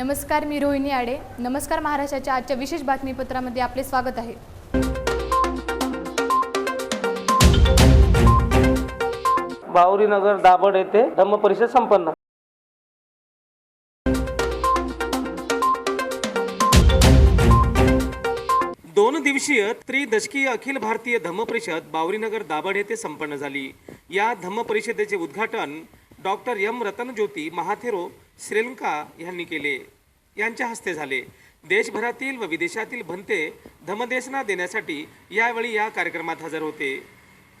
नमस्कार मी रोहिणी आडे. नमस्कार महाराष्ट्राच्या आजच्या विशेष बातमीपत्रामध्ये आपले स्वागत आहे. बावरीनगर दाभड येथे धम्म परिषद संपन्न. दोन दिवसीय त्रिदशकीय अखिल भारतीय धम्म परिषद बावरीनगर दाभड येथे संपन्न झाली. या धम्म परिषदेचे उद्घाटन डॉक्टर एम रतनज्योती महाथेरो श्रीलंका यांनी केले. यांच्या हस्ते झाले. देशभरातील व विदेशातील भंते धम्मदेशना देण्यासाठी यावेळी या कार्यक्रमात हजर होते.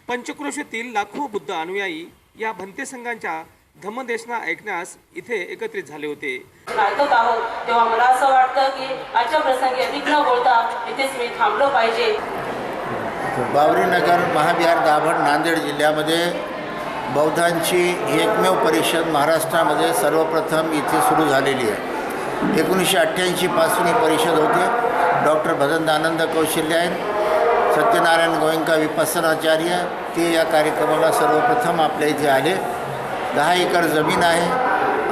पंचक्रोशीतील लाखो बुद्ध अनुयायी या भंते संघांच्या धम्मदेशना ऐकण्यास इथे एकत्रित झाले होते. ऐकत आहोत. तेव्हा मला असं वाटतं की आजच्या प्रसंगी अधिक न बोलता इथेच मी थांबलो पाहिजे. बावरीनगर महाविहार दाभड नांदेड जिल्ह्यामध्ये बौद्धांची एकमेव परिषद महाराष्ट्रामध्ये सर्वप्रथम इथे सुरू झालेली आहे. एकोणीसशे अठ्ठ्याऐंशीपासून ही परिषद होते. डॉक्टर भदंतानंद कौशल्य आहेत सत्यनारायण गोयंका विपස්සनाचार्य ते या कार्यक्रमाला सर्वप्रथम आपल्या इथे आले. दहा एकर जमीन आहे.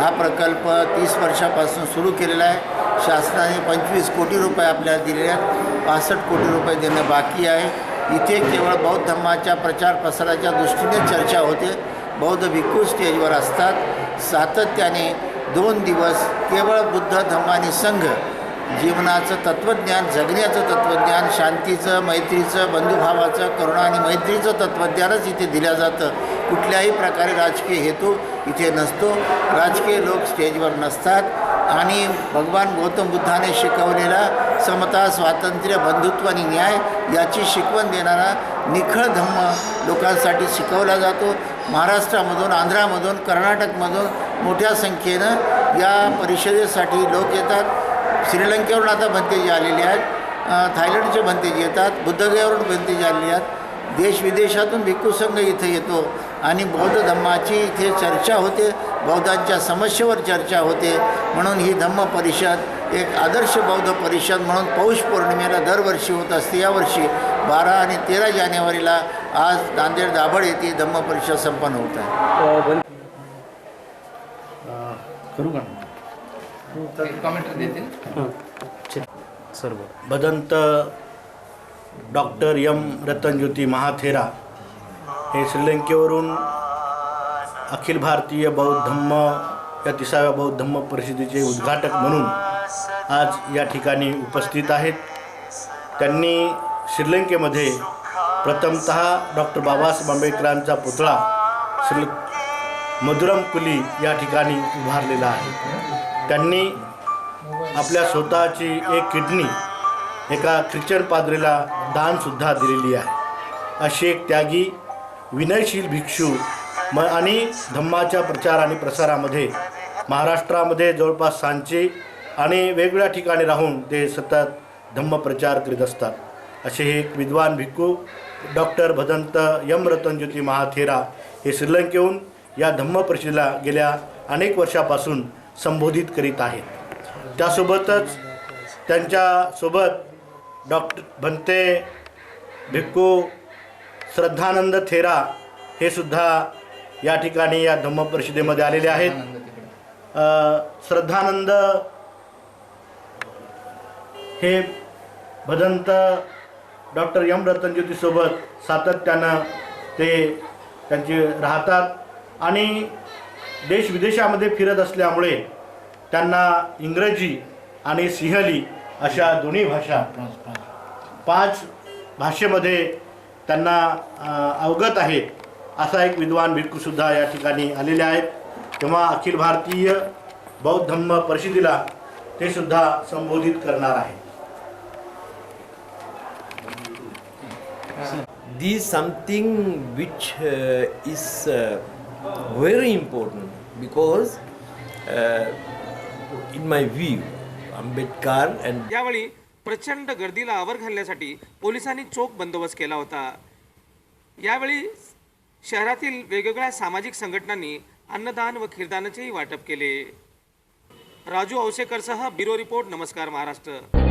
हा प्रकल्प तीस वर्षापासून सुरू केलेला आहे. शासनाने पंचवीस कोटी रुपये आपल्याला दिलेले आहेत. पासष्ट कोटी रुपये देणं बाकी आहे. इथे केवळ बौद्ध धर्माच्या प्रचार प्रसाराच्या दृष्टीने चर्चा होते. बौद्ध भिक्खू स्टेजवर असतात. सातत्याने दोन दिवस केवळ बुद्ध धम्म आणि संघ जीवनाचं तत्त्वज्ञान जगण्याचं तत्त्वज्ञान शांतीचं मैत्रीचं बंधुभावाचं करुणा आणि मैत्रीचं तत्त्वज्ञानच इथे दिलं जातं. कुठल्याही प्रकारे राजकीय हेतू इथे नसतो. राजकीय लोक स्टेजवर नसतात. आणि भगवान गौतम बुद्धाने शिकवलेला समता स्वातंत्र्य बंधुत्व आणि न्याय याची शिकवण देणारा निखळ धम्म लोकांसाठी शिकवला जातो. महाराष्ट्रामधून आंध्रामधून कर्नाटकमधून मोठ्या संख्येनं या परिषदेसाठी लोक येतात. श्रीलंकेवरून आता भंतेजी आलेले आहेत. थायलंडचे भंतेजी येतात. बुद्धगयावरून भंतेजी आलेले आहेत. देश विदेशातून भिक्खू संघ इथे येतो आणि बौद्ध धम्माची इथे चर्चा होते. बौद्धांच्या समस्येवर चर्चा होते. म्हणून ही धम्म परिषद एक आदर्श बौद्ध परिषद म्हणून पौष पौर्णिमेला दरवर्षी होत असते. यावर्षी बारा आणि तेरा जानेवारीला आज नांदेड दाभड येथे धम्म परिषद संपन्न होत आहे. सर्व. भदंत डॉक्टर यम रतनज्योती महाथेरा हे श्रीलंकेवरून अखिल भारतीय बौद्ध धम्म या तिसाव्या बौद्ध धम्म परिषदेचे उद्घाटक म्हणून आज या ठिकाणी उपस्थित आहेत. त्यांनी श्रीलंकेमध्ये प्रथमत डॉक्टर बाबासाहेब आंबेडकरांचा पुतळा श्री मधुरम कुली या ठिकाणी उभारलेला आहे. त्यांनी आपल्या स्वतःची एक किडनी एका ख्रिश्चन पाद्रीला दानसुद्धा दिलेली आहे. अशी एक त्यागी विनयशील भिक्षू म आणि धम्माच्या प्रचार आणि प्रसारामध्ये महाराष्ट्रामध्ये जवळपास सांची आणि वेगवेगळ्या ठिकाणी राहून ते सतत धम्मप्रचार करीत असतात. असे हे एक विद्वान भिक्खू डॉक्टर भदंत यम रतनज्योती महाथेरा हे श्रीलंकेहून या धम्म गेल्या अनेक वर्षापासून संबोधित करीत आहेत. त्यासोबतच त्यांच्यासोबत डॉक्टर भंते भिक्खू श्रद्धानंद थेरा हे सुद्धा या ठिकाणी या धम्मपरिषदेमध्ये आलेले आहेत. श्रद्धानंद हे भदंत डॉक्टर यम रतनज्योतीसोबत सातत्यानं ते त्यांचे राहतात आणि देश विदेशामध्ये फिरत असल्यामुळे त्यांना इंग्रजी आणि सिंहली अशा दोन्ही भाषा पाच भाषेमध्ये त्यांना अवगत आहेत असा एक विद्वान भिक्खूसुद्धा या ठिकाणी आलेले आहेत. तेव्हा अखिल भारतीय बौद्ध धम्म परिषदेला ते सुद्धा संबोधित करणार आहेत. This is something which uh, is uh, very important because, uh, in my view, Ambedkar and यावेळी प्रचंड गर्दीला आवर घालण्यासाठी पोलिसांनी चोख बंदोबस्त केला होता. यावेळी शहरातील वेगवेगळ्या सामाजिक संघटनांनी अन्नदान व खीरदानाचेही वाटप केले. राजू औसेकरसह ब्युरो रिपोर्ट नमस्कार महाराष्ट्र.